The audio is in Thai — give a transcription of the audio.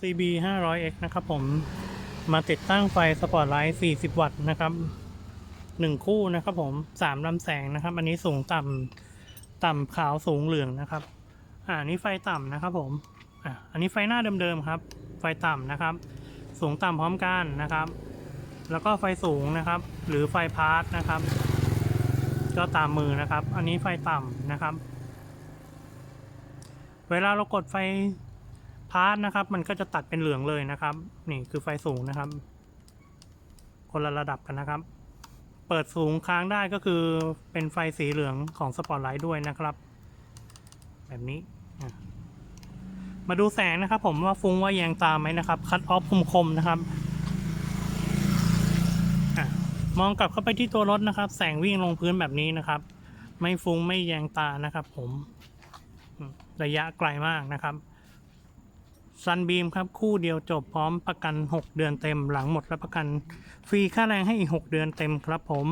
CB 500X นะครับผมมาติดตั้งไฟสปอตไลท์ 40 วัตต์นะครับ 1 คู่นะครับผม 3ลำแสงนะครับ อันนี้สูงต่ำต่ำขาวสูงเหลืองนะครับ อ่าอันนี้ไฟต่ำนะครับผม อะอันนี้ไฟหน้าเดิมๆครับ ไฟต่ำนะครับ สูงต่ำพร้อมกันนะครับ แล้วก็ไฟสูงนะครับ หรือไฟพาร์ทนะครับ ก็ตามมือนะครับ อันนี้ไฟต่ำนะครับ เวลาเรากดไฟ พาร์ทนะครับ มันก็จะตัดเป็นเหลืองเลยนะครับ นี่คือไฟสูงนะครับ คนละระดับกันนะครับ เปิดสูงค้างได้ก็คือเป็นไฟสีเหลืองของสปอตไลท์ด้วยนะครับ แบบนี้มาดูแสงนะครับ ผมว่าฟุ้งว่าแยงตาไหมนะครับ คัดออฟคมๆนะครับอมองกลับเข้าไปที่ตัวรถนะครับ แสงวิ่งลงพื้นแบบนี้นะครับ ไม่ฟุ้งไม่แยงตานะครับ ผมอืมระยะไกลมากนะครับ ซันบีมครับ คู่เดียวจบพร้อมประกัน 6 เดือนเต็ม หลังหมดรับประกัน ฟรีค่าแรงให้อีก 6 เดือนเต็มครับผม